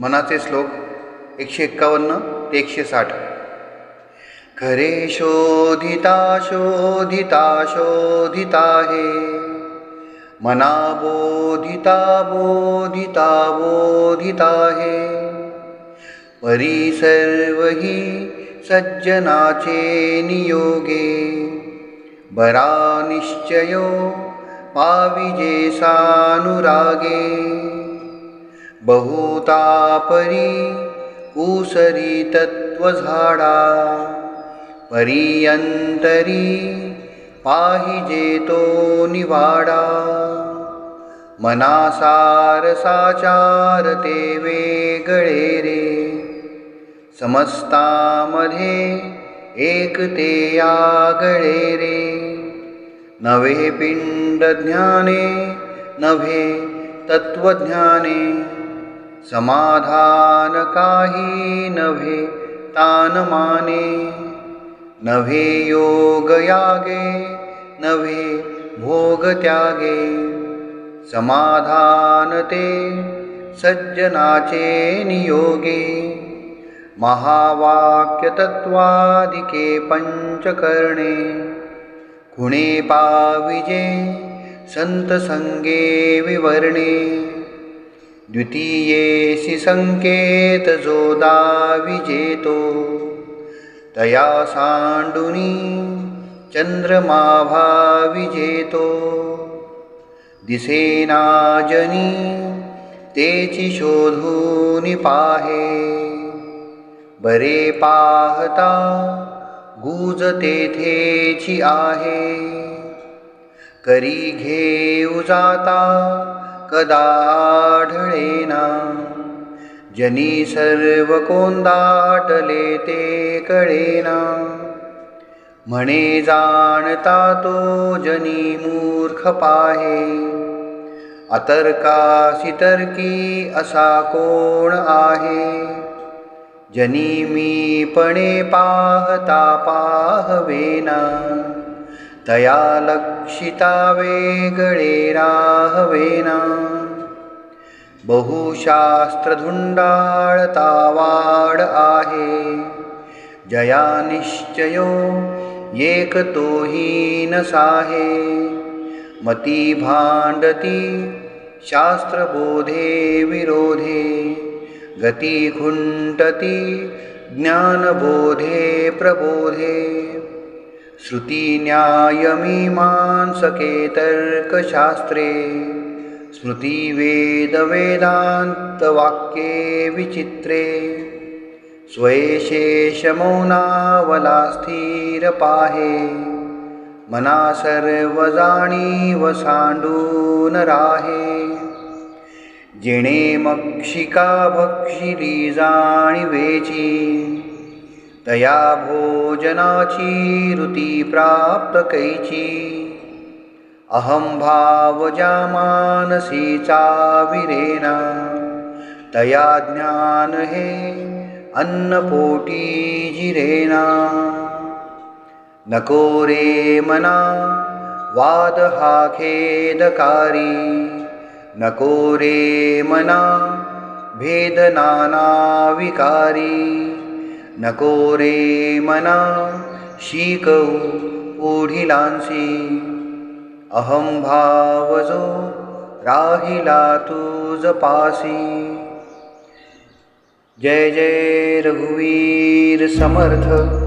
मनाचे श्लोक एकशे एक्कावन्न ते एकशे साठ. खरे शोधिता शोधिता शोधिता हे. मना बोधिता बोधिता बोधिता हे. परी सर्व ही सज्जनाचे नियोगे. बरा निश्चयो पाविजे सानुरागे. बहुतापरी उसरी तत्वझाडा परियंतरी पाहिजे तो निवाडा। मनासार साचार ते वेगळे रे। समस्तामध्ये एक ते आगळे रे। नवे पिंड ज्ञाने नव्हे तत्वज्ञाने समाधान काही नव्हे तान माने नव्हे योग यागे नव्हे भोग त्यागे समाधान ते सज्जनाचे नियोगे। महावाक्यतत्वादिके पंचकर्णे खुणे पाविजे संतसंगे विवर्णे। द्वितीयेसि संकेत जो दाविजेतो तया सांडुनी चंद्रमाभा विजेतो दिसेनाजनी तेची शोधूनि पाहे। बरे पाहता गुज तेथेची आहे। करी घेऊ जाता कदा आढळेना जनी सर्व कोंदाटले ते कळेना म्हणे जाणता तो जनी मूर्ख पाहे अतर्कासी तर्की असा कोण आहे? जनी मीपणे पाहता पाहवेना। तया लक्षिता वेगळे राहवेना बहुशास्त्रधुंडाळता वाड आहे। जया तोही न साहे मती भांडती शास्त्रबोधे विरोधे। गति खुंटती ज्ञानबोधे प्रबोधे। श्रुती न्यायमीमांसके तर्कशास्त्रे स्मृती वेद वेदान्तवाक्ये विचित्रे स्वयशेषमौनावला स्थिर पाहे मना सर्व जाणीव सांडून राहे जेणे मक्षिका भक्षिली जाणीवेची तया भोजनाची ऋती प्राप्त कैची अहं भाव ज्या मानसी चाविरेना तया ज्ञान हे अन्नपोटी जिरेना नको रे मना वाद हा खेदकारी नको रे मना भेदनाना विकारी नको रे मना शिकऊ पुढिलांसी अहं भावजो राहिला तुझ पासी जय जय रघुवीर समर्थ.